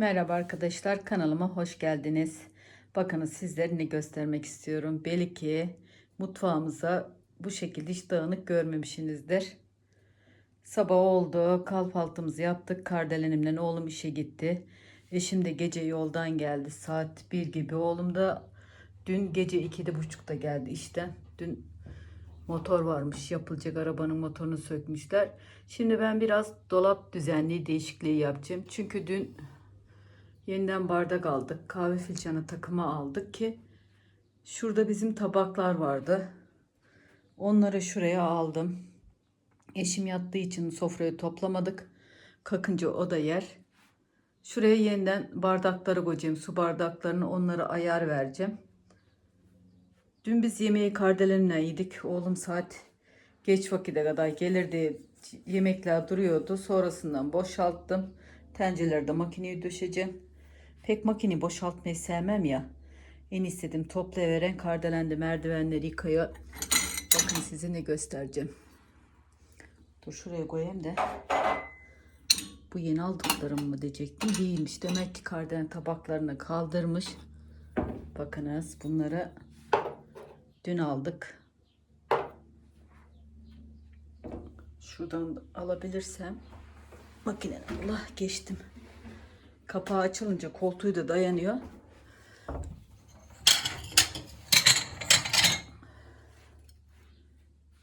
Merhaba arkadaşlar kanalıma hoş geldiniz. Bakınız sizlere ne göstermek istiyorum. Belki mutfağımıza bu şekilde hiç dağınık görmemişsinizdir. Sabah oldu kahvaltımızı yaptık. Kardelenimle oğlum işe gitti. Eşim de gece yoldan geldi. Saat 1 gibi. Oğlum da dün gece 2'de buçukta geldi işten. Dün motor varmış yapılacak arabanın motorunu sökmüşler. Şimdi ben biraz dolap düzenliği değişikliği yapacağım. Çünkü dün Yeniden bardak aldık. Kahve filcanı takıma aldık ki şurada bizim tabaklar vardı. Onları şuraya aldım. Eşim yattığı için sofrayı toplamadık. Kalkınca o da yer. Şuraya yeniden bardakları koyacağım. Su bardaklarını onlara ayar vereceğim. Dün biz yemeği kardelenle yedik. Oğlum saat geç vakite kadar gelirdi. Yemekler duruyordu. Sonrasından boşalttım. Tencereleri de döşeceğim. Pek makini boşaltmayı sevmem ya. En istedim toplayıveren kardelendi merdivenleri yıkıyor. Bakın size ne göstereceğim. Dur şuraya koyayım da. Bu yeni aldıklarım mı diyecektim. Değilmiş. Demek ki kardelen tabaklarını kaldırmış. Bakınız bunları dün aldık. Şuradan da alabilirsem makine Allah geçtim. Kapağı açılınca koltuğu da dayanıyor.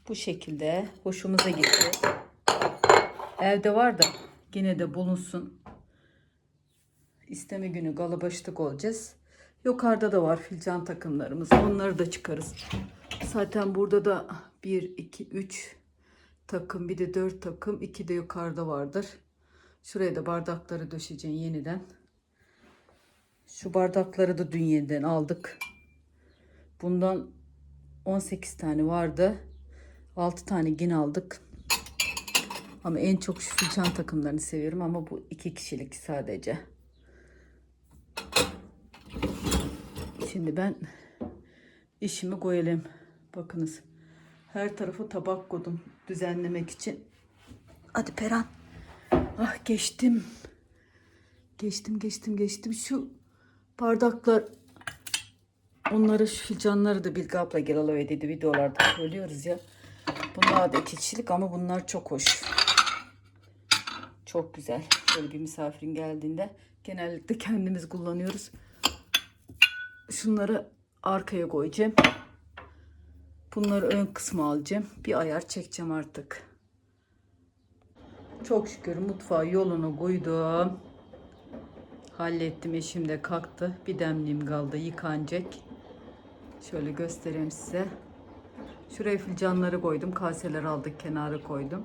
Bu şekilde hoşumuza gitti. Evde var da yine de bulunsun. İsteme günü galabaşlık olacağız. Yukarıda da var filcan takımlarımız. Onları da çıkarız. Zaten burada da 1, 2, 3 takım bir de 4 takım. 2 de yukarıda vardır. Şuraya da bardakları döşeceğim yeniden. Şu bardakları da dün yeniden aldık. Bundan 18 tane vardı. 6 tane yine aldık. Ama en çok şu fincan takımlarını seviyorum ama bu iki kişilik sadece. Şimdi ben işimi koyalım. Bakınız. Her tarafı tabak koydum düzenlemek için. Hadi Peran. Ah geçtim. Geçtim geçtim geçtim. Şu bardaklar onları şu fincanları da Bilge abla gel alıver dedi videolarda söylüyoruz ya. Bunlar da iki ama bunlar çok hoş. Çok güzel. Böyle bir misafirin geldiğinde genellikle kendimiz kullanıyoruz. Şunları arkaya koyacağım. Bunları ön kısma alacağım. Bir ayar çekeceğim artık. Çok şükür mutfağı yolunu koydum. Hallettim eşim de kalktı. Bir demliğim kaldı yıkanacak. Şöyle göstereyim size. Şuraya filcanları koydum. Kaseler aldık kenara koydum.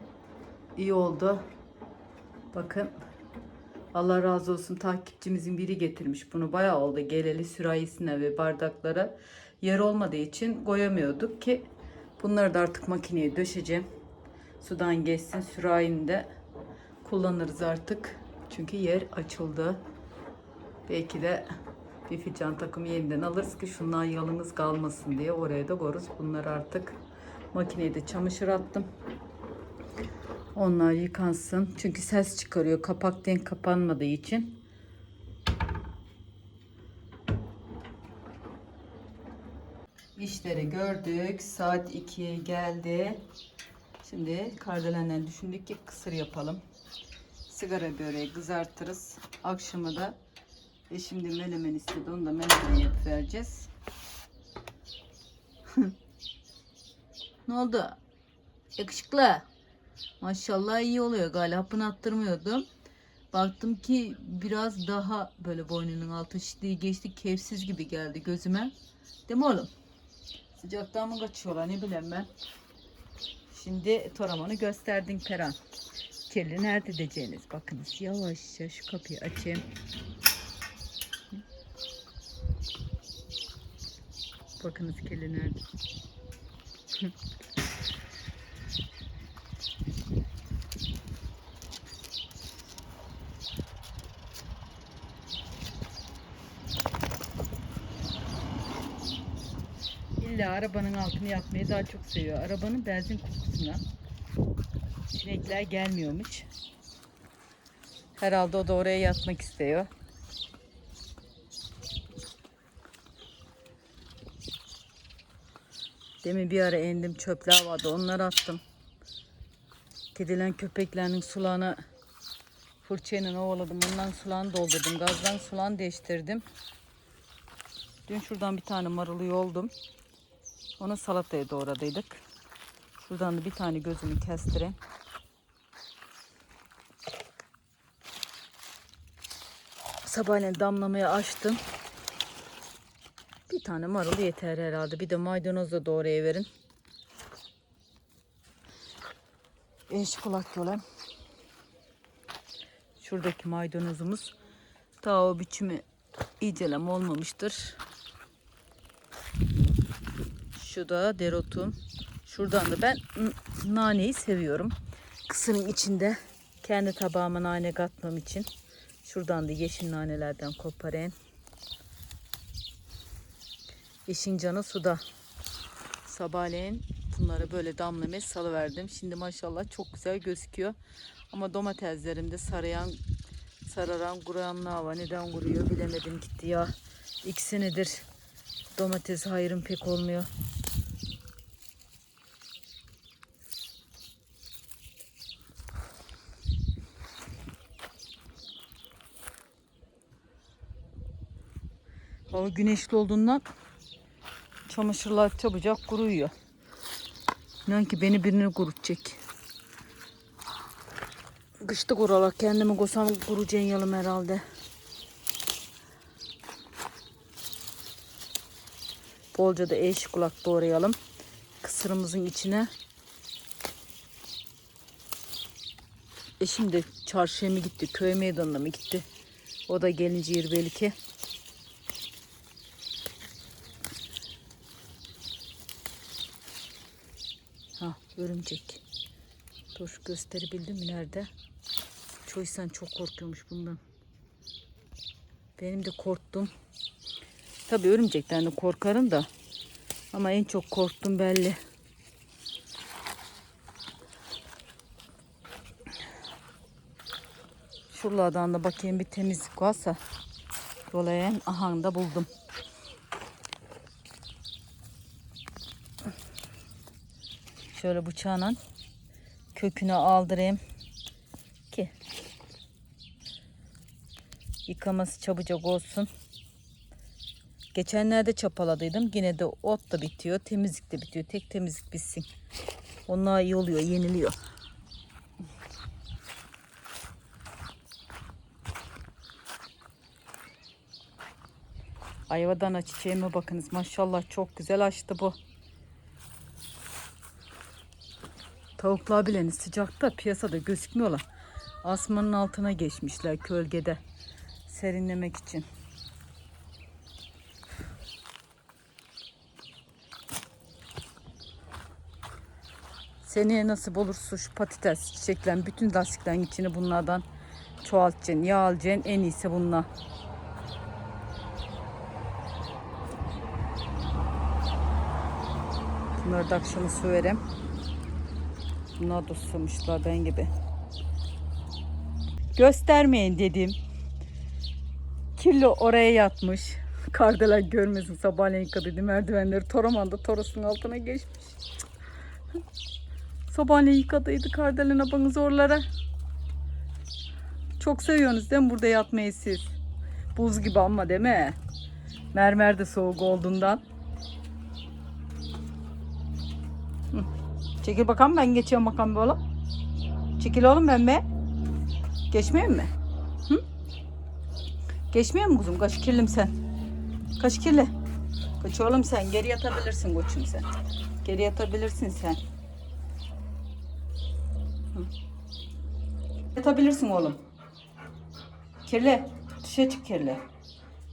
İyi oldu. Bakın. Allah razı olsun takipçimizin biri getirmiş. Bunu bayağı oldu geleli sürahisine ve bardaklara yer olmadığı için koyamıyorduk ki bunları da artık makineye döşeceğim. Sudan geçsin sürahini de kullanırız artık. Çünkü yer açıldı. Belki de bir fincan takımı yeniden alırız ki şunlar yalnız kalmasın diye oraya da koruz. Bunları artık makineye de çamaşır attım. Onlar yıkansın. Çünkü ses çıkarıyor. Kapak denk kapanmadığı için. İşleri gördük. Saat 2 geldi. Şimdi kardelenle düşündük ki kısır yapalım. Sigara böreği kızartırız. Akşama da eşim de menemen istedi. Onu da menemen yapıp vereceğiz. ne oldu? Yakışıklı. Maşallah iyi oluyor galiba. Hapını attırmıyordum. Baktım ki biraz daha böyle boynunun altı şişliği geçti. Kevsiz gibi geldi gözüme. Değil mi oğlum? Sıcaktan mı kaçıyorlar ne bileyim ben. Şimdi toramanı gösterdin Peran. Kirli nerede diyeceğiniz. Bakınız yavaşça şu kapıyı açayım. Bakınız kirli nerede. İlla arabanın altını yapmayı daha çok seviyor. Arabanın benzin kokusuna Sinekler gelmiyormuş. Herhalde o da oraya yatmak istiyor. Demin bir ara indim çöpler vardı onları attım. Kedilen köpeklerin sulağını fırçayla ovaladım. Ondan sulağını doldurdum. Gazdan sulağını değiştirdim. Dün şuradan bir tane marulu yoldum. Onu salataya doğradıydık. Şuradan da bir tane gözümü kestireyim. Sabahleyin damlamayı açtım. Bir tane marul yeter herhalde. Bir de maydanoz da doğraya verin. Eş kulak yola. Şuradaki maydanozumuz daha o biçimi iyicelem olmamıştır. Şu da dereotum. Şuradan da ben naneyi seviyorum. Kısırın içinde kendi tabağıma nane katmam için. Şuradan da yeşil nanelerden koparayım. İşin canı suda. Sabahleyin bunları böyle damlamaya salıverdim. Şimdi maşallah çok güzel gözüküyor. Ama domateslerimde sarayan, sararan kuruyanlar var. Neden kuruyor bilemedim gitti ya. İki senedir domates hayrım pek olmuyor. Hava güneşli olduğundan çamaşırlar çabucak kuruyor. İnan ki beni birini kurutacak. Kışta kuralak kendimi kosam kuracağın yalım herhalde. Bolca da eş kulak doğrayalım. Kısırımızın içine. Eşim de çarşıya mı gitti, köy meydanına mı gitti? O da gelince yer belki. Ha örümcek. Dur gösterebildim mi nerede? Çoğu insan çok korkuyormuş bundan. Benim de korktum. Tabii örümcekten de korkarım da. Ama en çok korktum belli. Şuralardan da bakayım bir temizlik varsa. Dolayan ahanda buldum. Şöyle bıçağla kökünü aldırayım ki yıkaması çabucak olsun. Geçenlerde çapaladıydım. Yine de ot da bitiyor. Temizlik de bitiyor. Tek temizlik bitsin. Onlar iyi oluyor. Yeniliyor. Ayvadana çiçeğime bakınız. Maşallah çok güzel açtı bu. Tavuklar bile sıcakta piyasada gözükmüyorlar. Asmanın altına geçmişler gölgede serinlemek için. Seneye nasip olursa şu patates çiçeklerin bütün lastiklerin içini bunlardan çoğaltacaksın. Yağ alacaksın en iyisi bunlar. Bunları da akşama su vereyim. Bunlar da susamışlar ben gibi. Göstermeyin dedim. Kirli oraya yatmış. Kardeler görmesin sabahleyin yıkadı merdivenleri Toraman'da Toros'un altına geçmiş. Sabahleyin yıkadıydı kardelen abanız oralara. Çok seviyorsunuz değil mi burada yatmayı siz? Buz gibi ama değil mi? Mermer de soğuk olduğundan. Çekil bakalım ben geçiyorum bakalım oğlum. Çekil oğlum ben be. Geçmeyeyim mi? Hı? Geçmiyor mu kuzum? Kaç kirlim sen? Kaç kirli? Kaç oğlum sen? Geri yatabilirsin koçum sen. Geri yatabilirsin sen. Hı. Yatabilirsin oğlum. Kirli. Dışa çık kirli.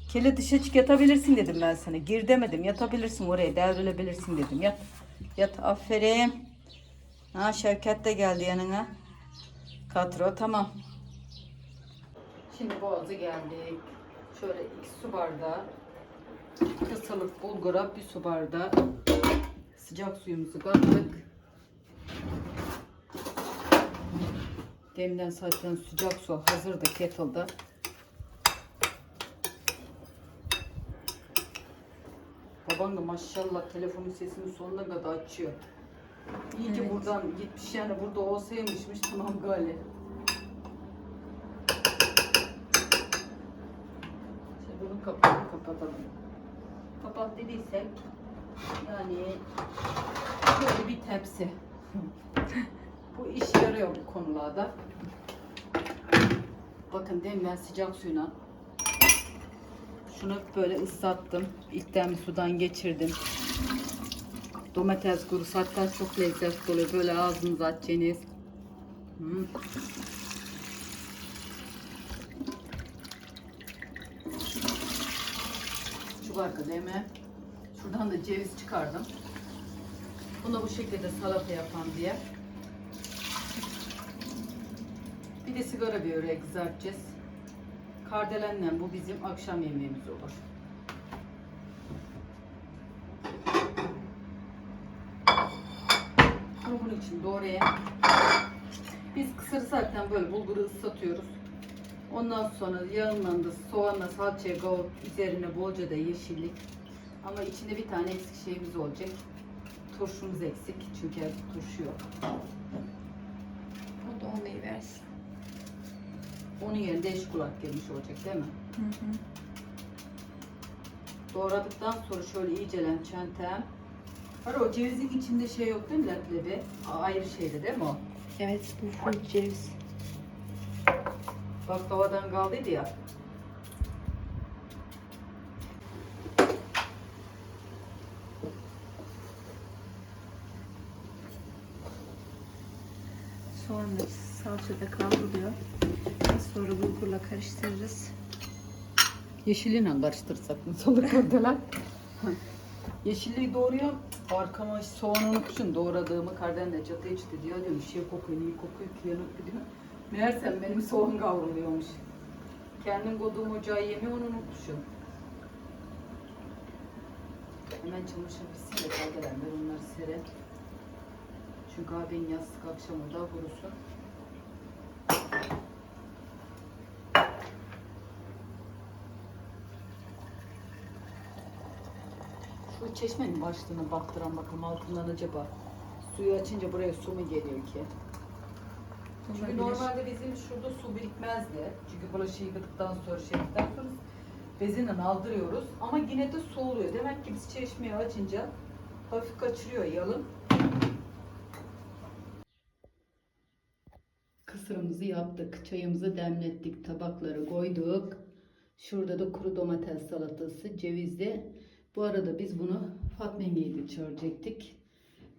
Kirli dışa çık yatabilirsin dedim ben sana. Gir demedim. Yatabilirsin oraya. Devrilebilirsin dedim. Yat. Yat. Aferin. Ha Şevket de geldi yanına. Katro tamam. Şimdi boğazı geldik. Şöyle iki su bardağı kısılık bulgura bir su bardağı sıcak suyumuzu kattık. Demden zaten sıcak su hazırdı kettle'da. baban da maşallah telefonun sesini sonuna kadar açıyor. İyi ki Evet. buradan gitmiş yani burada olsaymışmış tamam gali. Şimdi bunu kapatalım kapatalım. Kapat dediysek yani böyle bir tepsi. bu iş yarıyor bu konularda. Bakın demin ben sıcak suyla şunu böyle ıslattım. İlkten bir sudan geçirdim. Domates kurusu hatta çok lezzetli oluyor. Böyle ağzınıza atacaksınız. Hmm. Şu barka değil? Şuradan da ceviz çıkardım. Bunu bu şekilde salata yapan diye. Bir de sigara böreği kızartacağız. Kardelenle bu bizim akşam yemeğimiz olur. Bunu bunun için doğrayayım. Biz kısırı zaten böyle bulguru ıslatıyoruz. Ondan sonra yağınla da soğanla salçaya kavurup üzerine bolca da yeşillik. Ama içinde bir tane eksik şeyimiz olacak. Turşumuz eksik çünkü turşu yok. O da olmayı versin. Onun yerine eş kulak gelmiş olacak değil mi? Hı hı. Doğradıktan sonra şöyle iyicelen çentem. Var o cevizin içinde şey yok değil mi leblebi? Ayrı şeyde değil mi o? Evet bu full ceviz. Baklavadan kaldıydı ya. Sonra salçada kavruluyor. Sonra bulgurla karıştırırız. Yeşiliyle karıştırsak nasıl olur oradalar? Yeşilliği doğruyor. Arkama soğan unutmuşum doğradığımı kardan çatı içti diyor. Diyorum şey kokuyor, iyi kokuyor ki yanık diyor. Meğersem benim soğan kavruluyormuş. Kendim koyduğum ocağı yemeği onu unutmuşum. Hemen çamaşır de kardelen ben onları sere. Çünkü abin yastık akşam orada kurusun. Şu çeşmenin başlığına baktıran bakalım altından acaba suyu açınca buraya su mu geliyor ki? Çünkü Olabilir. normalde bizim şurada su birikmezdi. Çünkü bulaşığı yıkadıktan sonra şeyden sonra bezinle aldırıyoruz. Ama yine de su oluyor. Demek ki biz çeşmeyi açınca hafif kaçırıyor yalın. Kısırımızı yaptık. Çayımızı demlettik. Tabakları koyduk. Şurada da kuru domates salatası, cevizli. Bu arada biz bunu Fatma Yenge'yi de çağıracaktık.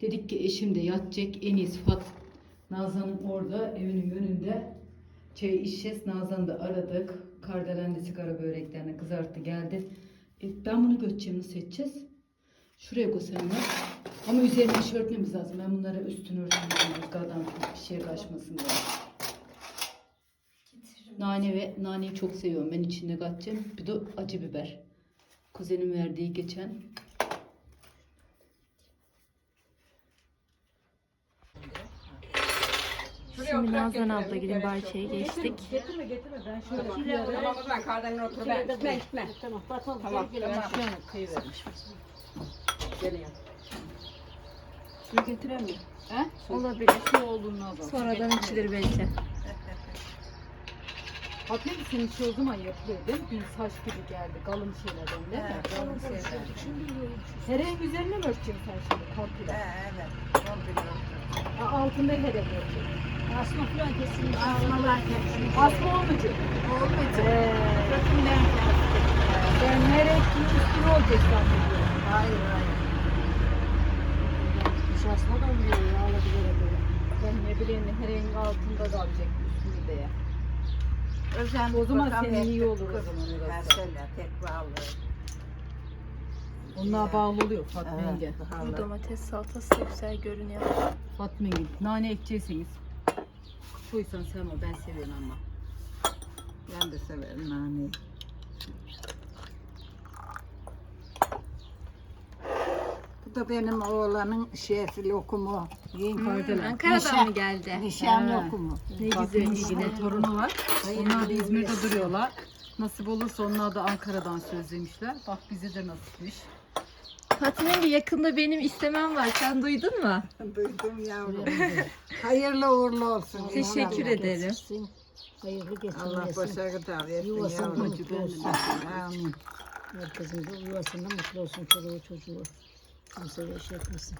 Dedik ki eşim de yatacak. En iyisi Fat. Nazan'ın orada evinin önünde çay içeceğiz. Nazan'ı da aradık. Kardelen de sigara böreklerini kızarttı geldi. E, ben bunu götüreceğim nasıl edeceğiz? Şuraya koysanlar. Ama üzerine iş örtmemiz lazım. Ben bunları üstünü örtmem Rüzgardan bir şey kaçmasın diye. Nane ve naneyi çok seviyorum. Ben içinde katacağım. Bir de acı biber. Kuzenim verdiği geçen. Şimdi Nazan abla gidin bahçeye geçtik. Getirme getirme ben şöyle Tamam o zaman kardeşin otur ben. Gitme gitme. Tamam, bakalım. Tamam. Şu an kıyıvermiş. Geliyorum. Suyu getiren mi? He? Olabilir. Su olduğunu azal. Sonradan içilir belki. Fatma bir senin şey o zaman yapılıyor değil mi? Bir saç gibi geldi. Kalın şeylerden değil mi? Kalın şeyler. Hereğin üzerine mi örteceksin sen şimdi komple? evet. Komple. Ha, altında herek örteceksin. Asma falan kesilmiş. Asmalar hepsini. Asma olmayacak. Olmayacak. Ee, Kökünden ben herek üstüne olacak. Hayır hayır. Hiç asma da olmuyor ya. Ben ne bileyim hereğin altında kalacak. Özen O zaman senin iyi olur o zaman orası. Mesela tek bağlı. Onlar bağlı oluyor Fatma yenge. Bu domates salatası da güzel görünüyor. Fatma yenge. Nane ekeceksiniz. Koysan sen o ben seviyorum ama. Ben de severim naneyi. Bu da benim oğlanın şefi lokumu. Kardelen. Ankara'dan mı geldi? Nişan He. lokumu. Ne güzel. yengenin torunu var. Onlar da İzmir'de duruyorlar. Nasip olursa onlar da Ankara'dan sözlemişler. Bak bize de nasipmiş. Fatma yenge yakında benim istemem var. Sen duydun mu? Duydum yavrum. Hayırlı uğurlu olsun. Teşekkür inşallah. ederim. Hayırlı Allah getirmesin. başa kadar versin Yuvasında yavrum. mutlu olsun. Amin. Herkesin de yuvasında mutlu olsun çoluğu çocuğu. Kimse şey etmesin.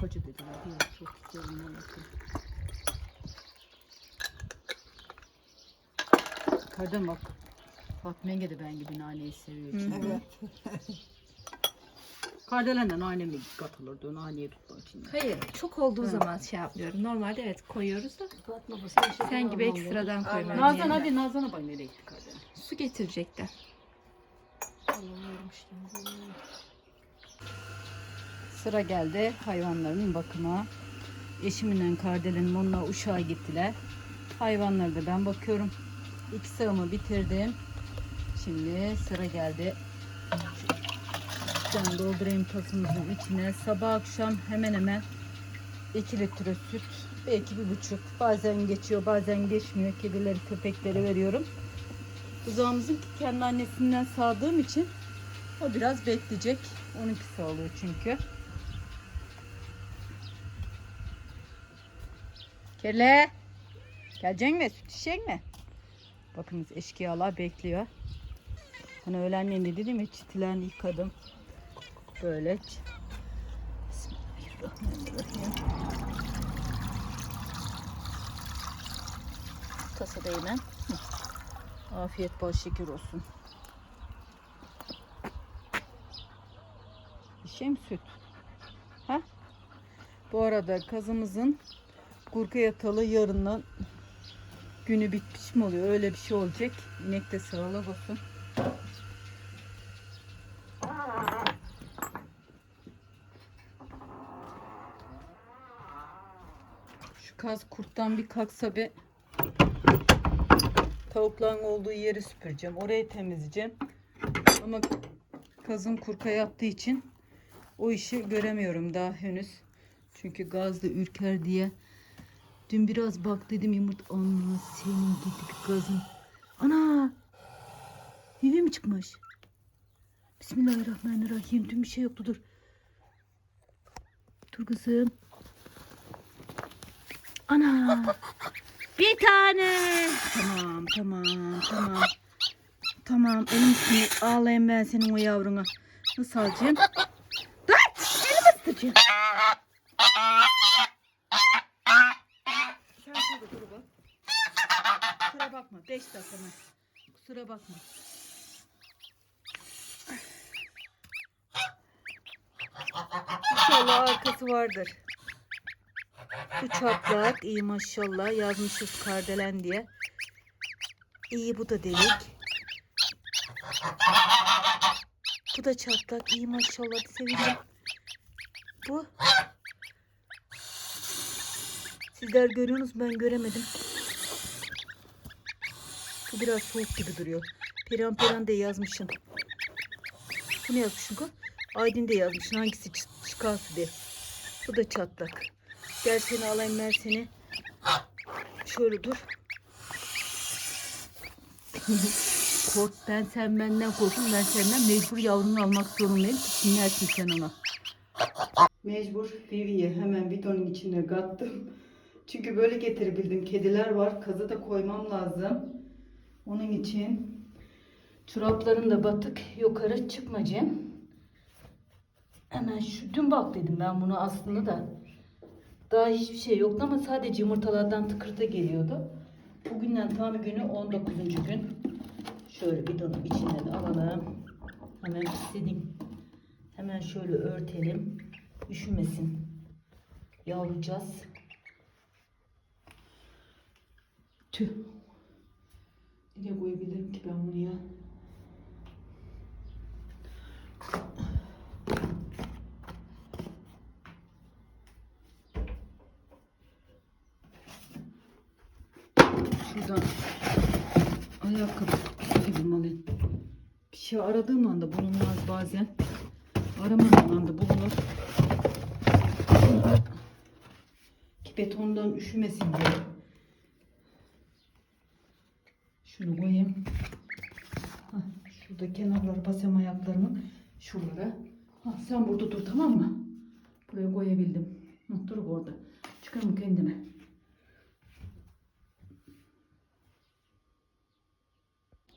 Koca dedim. Çok istiyorum. Kardan bak. Fatma yenge de ben gibi naneyi seviyor. çünkü. Evet. Kardelen de nane mi katılırdı? Naneyi tutmak için. Hayır, çok olduğu zaman şey yapmıyorum. Normalde evet koyuyoruz da Fatma bu sen şey sen gibi ekstradan koymam. Nazan yani. hadi Nazan'a bak nereye gitti Kardelen. Su getirecekler. Alamıyorum işte. Sıra geldi hayvanların bakıma. Eşimle Kardelen'im onlar uşağa gittiler. Hayvanları da ben bakıyorum. İki sağımı bitirdim. Şimdi sıra geldi. Ben doldurayım tasımızın içine. Sabah akşam hemen hemen 2 litre süt. Belki bir buçuk. Bazen geçiyor bazen geçmiyor. Kedileri köpekleri veriyorum. Buzağımızın kendi annesinden sağdığım için o biraz bekleyecek. Onunki sağlıyor çünkü. Kele. Gelecek mi? Süt içecek mi? Bakınız eşkıyalar bekliyor. Hani öğlenleyin de dedim ya çitilerini yıkadım. Böyle. Bismillahirrahmanirrahim. Yine. Hı. Afiyet bol şeker olsun. İçeyim mi süt? Ha? Bu arada kazımızın Gurka yatalı yarından günü bitmiş mi oluyor? Öyle bir şey olacak. İnek de sağlık olsun. Şu kaz kurttan bir kalksa bir tavukların olduğu yeri süpüreceğim. Orayı temizleyeceğim. Ama kazın kurka yattığı için o işi göremiyorum daha henüz. Çünkü gazda ürker diye Dün biraz bak dedim yumurta. Ana senin bir gazın. Ana. Vivi mi çıkmış? Bismillahirrahmanirrahim. Dün bir şey yoktu dur. Dur kızım. Ana. Bir tane. Tamam tamam tamam. Tamam elim üstüne ağlayayım ben senin o yavruna. Nasıl alacağım? Dur. Elimi ısıtacağım. Sen şurada dur bak. Kusura bakma. Beş dakika mı? Kusura bakma. İnşallah arkası vardır. Bu çatlak iyi maşallah yazmışız kardelen diye. İyi bu da delik. Bu da çatlak iyi maşallah sevindim. Bu Sizler görüyorsunuz ben göremedim. Bu biraz soğuk gibi duruyor. Peran peran de yazmışsın. Bu ne yazmışsın kız? Aydın de yazmışsın. Hangisi çı- çıkarsa diye. Bu da çatlak. Gel seni alayım ben seni. Şöyle dur. Kork ben sen benden korkun ben senden mecbur yavrunu almak zorundayım. Dinlersin sen ona. Mecbur Vivi'yi hemen bidonun içine kattım. Çünkü böyle getirebildim. Kediler var. Kazı da koymam lazım. Onun için çorapların da batık. Yukarı çıkmayacağım. Hemen şu dün bak dedim ben bunu aslında da. Daha hiçbir şey yoktu ama sadece yumurtalardan tıkırtı geliyordu. Bugünden tam günü 19. gün. Şöyle bidonun içine de alalım. Hemen istedim. Hemen şöyle örtelim. Üşümesin. Yavrucağız. Tüh. Nereye koyabilirim ki ben bunu ya? Şuradan ayakkabı mi alayım? Bir şey aradığım anda bulunmaz bazen. Aramadığım anda bulunur. Ki betondan üşümesin diye. Şunu koyayım. Hah, şurada kenarlar basam ayaklarımın. şuralara. Ha, sen burada dur tamam mı? Buraya koyabildim. Hı, dur orada. Çıkarım kendime.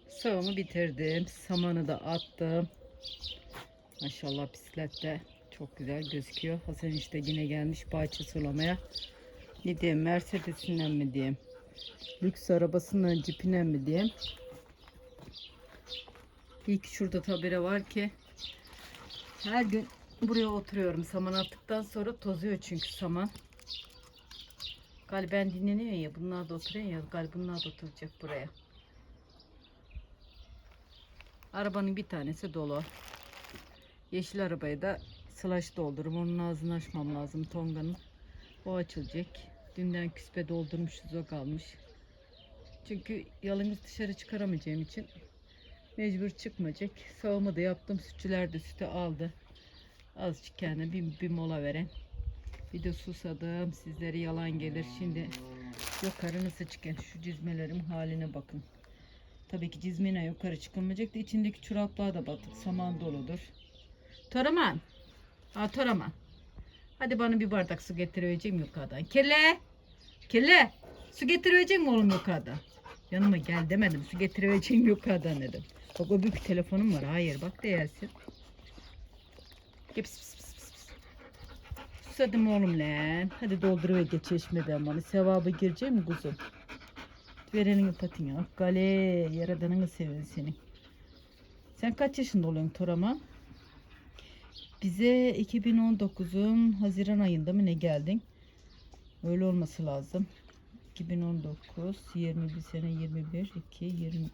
Sağımı bitirdim. Samanı da attım. Maşallah bisiklette çok güzel gözüküyor. Hasan işte yine gelmiş bahçe sulamaya. Ne diyeyim Mercedes'inden mi diyeyim? Lüks arabasından cipinden mi diyeyim? İyi ki şurada tabire var ki her gün buraya oturuyorum. Saman attıktan sonra tozuyor çünkü saman. Galiba ben dinleniyor ya. Bunlar da oturuyor ya. Galiba bunlar da oturacak buraya. Arabanın bir tanesi dolu. Yeşil arabaya da slash doldurum. Onun ağzını açmam lazım Tonga'nın. O açılacak. Dünden küspe doldurmuşuz o kalmış. Çünkü yalnız dışarı çıkaramayacağım için mecbur çıkmayacak. Sağımı da yaptım. Sütçüler de sütü aldı. Azıcık kendine bir, bir mola veren. Bir de susadım. Sizlere yalan gelir. Şimdi yukarı nasıl çıkın? Şu cizmelerim haline bakın. Tabii ki cizmine yukarı çıkılmayacak da içindeki çoraplar da batık. Saman doludur. Toraman. Ha Toraman. Hadi bana bir bardak su getireceğim yukarıdan. Kelle. Kelle. Su getireceğim mi oğlum yukarıdan? Yanıma gel demedim. Su getireceğim yukarıdan dedim. Bak o büyük telefonum var. Hayır bak değersin. Pis. Susadım oğlum lan. Hadi dolduruver geç çeşmeden bana. Sevabı girecek mi kuzum? Verenin patın ya. Gale yaradanını seven senin. Sen kaç yaşında oluyorsun Toraman? Bize 2019'un Haziran ayında mı ne geldin? Öyle olması lazım. 2019, 21 sene 21, 2, 20,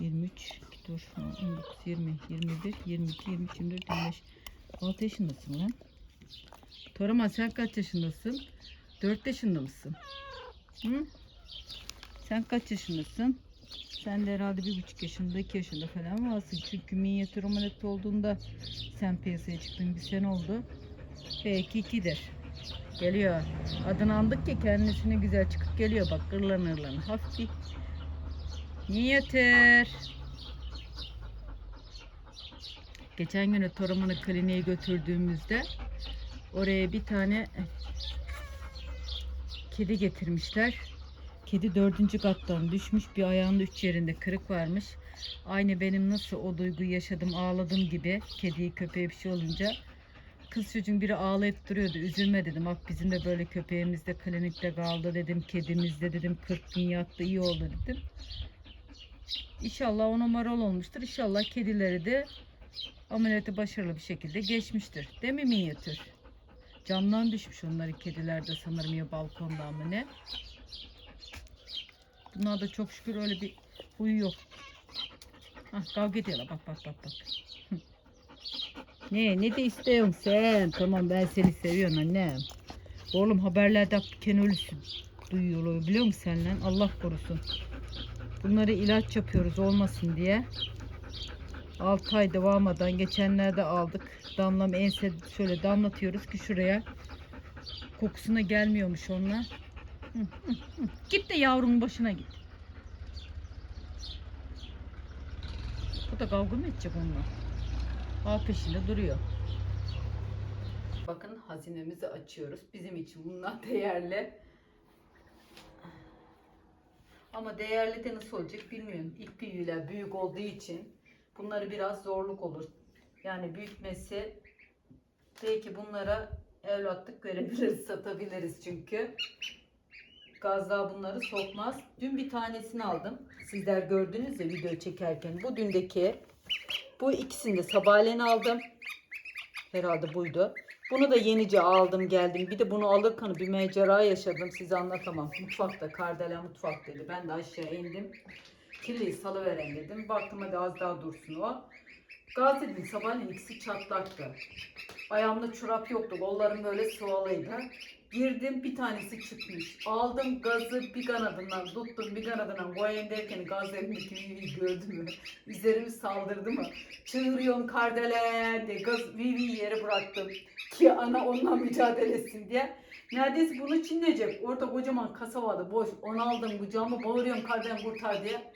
23, dur 19, 20, 21, 22, 23, 24, 25. 6 yaşındasın lan. Toraman sen kaç yaşındasın? 4 yaşında mısın? Hı? Sen kaç yaşındasın? Sen de herhalde bir buçuk yaşında, iki yaşında falan varsın. Çünkü minyatür omelet olduğunda sen piyasaya çıktın bir sene oldu. Belki ikidir. Geliyor. Adını andık ya kendisine güzel çıkıp geliyor bak gırlan hırlan. Hafif bir minyatür. Geçen günü Toraman'ı kliniğe götürdüğümüzde oraya bir tane kedi getirmişler. Kedi dördüncü kattan düşmüş. Bir ayağının üç yerinde kırık varmış. Aynı benim nasıl o duyguyu yaşadım ağladım gibi. Kediyi köpeğe bir şey olunca. Kız çocuğun biri ağlayıp duruyordu. Üzülme dedim. Bak bizim de böyle köpeğimiz de klinikte kaldı dedim. Kedimiz de dedim 40 gün yattı iyi oldu dedim. İnşallah o numaralı olmuştur. İnşallah kedileri de ameliyatı başarılı bir şekilde geçmiştir. Değil mi minyatür? Camdan düşmüş onların kediler de sanırım ya balkondan mı ne? Bunlar da çok şükür öyle bir huyu yok. Hah kavga ediyorlar bak bak bak bak. Ne ne de istiyorsun sen? Tamam ben seni seviyorum annem. Oğlum haberlerde Abdülken ölüsü duyuyorlar biliyor musun sen lan? Allah korusun. Bunları ilaç yapıyoruz olmasın diye. 6 ay devamadan geçenlerde aldık. Damlam ense şöyle damlatıyoruz ki şuraya. Kokusuna gelmiyormuş onlar. Git de yavrunun başına git. Bu da kavga mı edecek onunla? Ağ peşinde duruyor. Bakın hazinemizi açıyoruz. Bizim için bunlar değerli. Ama değerli de nasıl olacak bilmiyorum. İlk büyüler büyük olduğu için bunları biraz zorluk olur. Yani büyütmesi belki bunlara evlatlık verebiliriz, satabiliriz çünkü. Gazda bunları sokmaz. Dün bir tanesini aldım. Sizler gördünüz ya video çekerken. Bu dündeki. Bu ikisini de sabahleyin aldım. Herhalde buydu. Bunu da yenice aldım geldim. Bir de bunu alırken bir macera yaşadım. Size anlatamam. Mutfakta. Kardelen mutfaktaydı. Ben de aşağı indim. Kirliyi salıveren dedim. Baktım hadi az daha dursun o. Gaz dedim sabahleyin ikisi çatlaktı. Ayağımda çorap yoktu. Kollarım böyle sıvalıydı. Girdim bir tanesi çıkmış. Aldım gazı bir kanadından tuttum bir kanadından koyayım derken gaz elimdeki Vivi'yi gördü mü? Üzerimi saldırdı mı? Çığırıyorum kardelen diye gaz Vivi'yi yere bıraktım. Ki ana onunla mücadele etsin diye. Neredeyse bunu çinleyecek. Orada kocaman kasa vardı boş. Onu aldım kucağıma bağırıyorum kardeşim kurtar diye.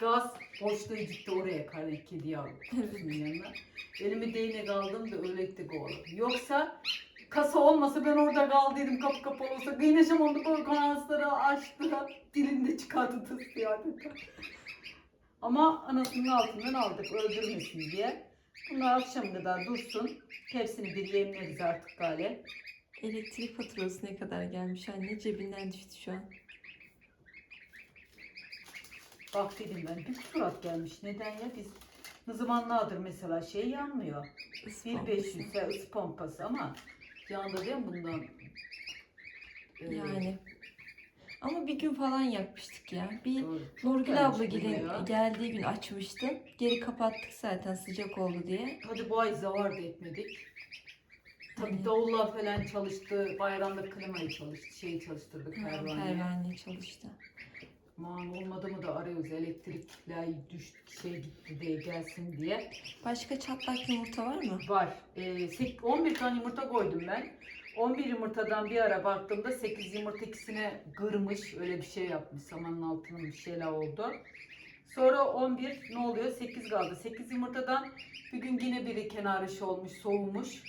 Gaz boşluğu gitti oraya kardeşim kedi yanına. Elimi değnek aldım da öyle gitti. Yoksa kasa olmasa ben orada kaldıydım kapı kapalı olsa. Oldu böyle kanatları açtı. Dilinde çıkardı tıstı adeta. Ama anasının altından aldık öldürmesin diye. Bunlar akşam kadar dursun. Hepsini bir yemleriz artık galiba. Elektrik faturası ne kadar gelmiş anne? Cebinden düştü şu an. Bak dedim ben bir surat gelmiş. Neden ya biz ne zamanlardır mesela şey yanmıyor. Ispanmış. 1500 ya ısı pompası ama yandı değil mi bundan? Ee, Yani. Ama bir gün falan yakmıştık ya. Bir doğru. Nurgül gelmiş abla gelin buraya. geldiği gün açmıştım. Geri kapattık zaten sıcak oldu diye. Hadi bu ay zavar da etmedik. Tabii davullar falan çalıştı. Bayramda klimayı çalıştı. Şeyi çalıştırdık pervaneyi. Pervane çalıştı. Aman olmadı mı da arıyoruz elektrikler düştü şey gitti diye gelsin diye. Başka çatlak yumurta var mı? Var. Ee, sek- 11 tane yumurta koydum ben. 11 yumurtadan bir ara baktığımda 8 yumurta ikisine kırmış. Öyle bir şey yapmış. Samanın altına bir şeyler oldu. Sonra 11 ne oluyor? 8 kaldı. 8 yumurtadan bir gün yine biri kenarı şey olmuş, soğumuş.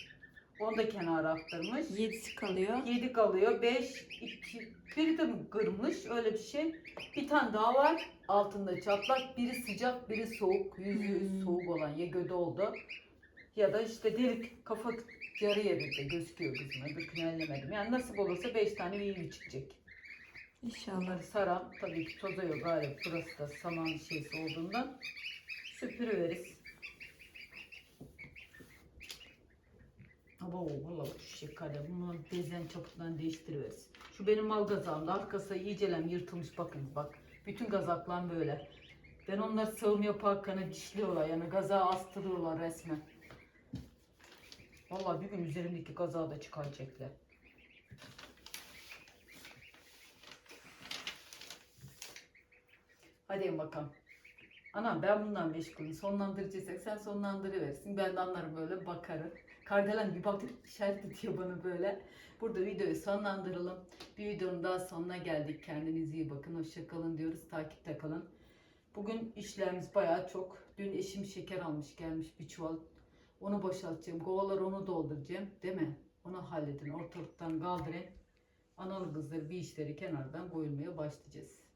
Onu da kenara aktarmış. Yedisi kalıyor. 7 kalıyor. 5, 2, biri de mi kırmış? Öyle bir şey. Bir tane daha var. Altında çatlak. Biri sıcak, biri soğuk. Yüzü Hmm. soğuk olan ya göde oldu. Ya da işte delik kafa yarı yerinde gözüküyor kızıma. Dökünü ellemedim. Yani nasip olursa 5 tane iyi çıkacak. İnşallah. Saran tabii ki toza yok galiba. Burası da saman şeysi olduğundan süpürüveririz. Abo valla düşecek kale. Bunu bezen çaputlarını değiştiririz. Şu benim mal gazağımda arkası iyicelem yırtılmış bakın bak. Bütün gazaklar böyle. Ben onları sağım yaparken dişliyorlar yani gazağı astırıyorlar resmen. Vallahi bir gün üzerimdeki gazağı da çıkaracaklar. Hadi bakalım. Anam ben bundan meşgulüm. Sonlandıracaksak sen sonlandırıversin. Ben de anlarım böyle bakarım. Kardelen bir bak işaret ediyor bana böyle. Burada videoyu sonlandıralım. Bir videonun daha sonuna geldik. Kendinize iyi bakın. Hoşçakalın diyoruz. Takipte kalın. Bugün işlerimiz bayağı çok. Dün eşim şeker almış gelmiş bir çuval. Onu boşaltacağım. Kovalar onu dolduracağım. Değil mi? Onu halledin. Ortalıktan kaldırın. Analı kızları bir işleri kenardan koyulmaya başlayacağız.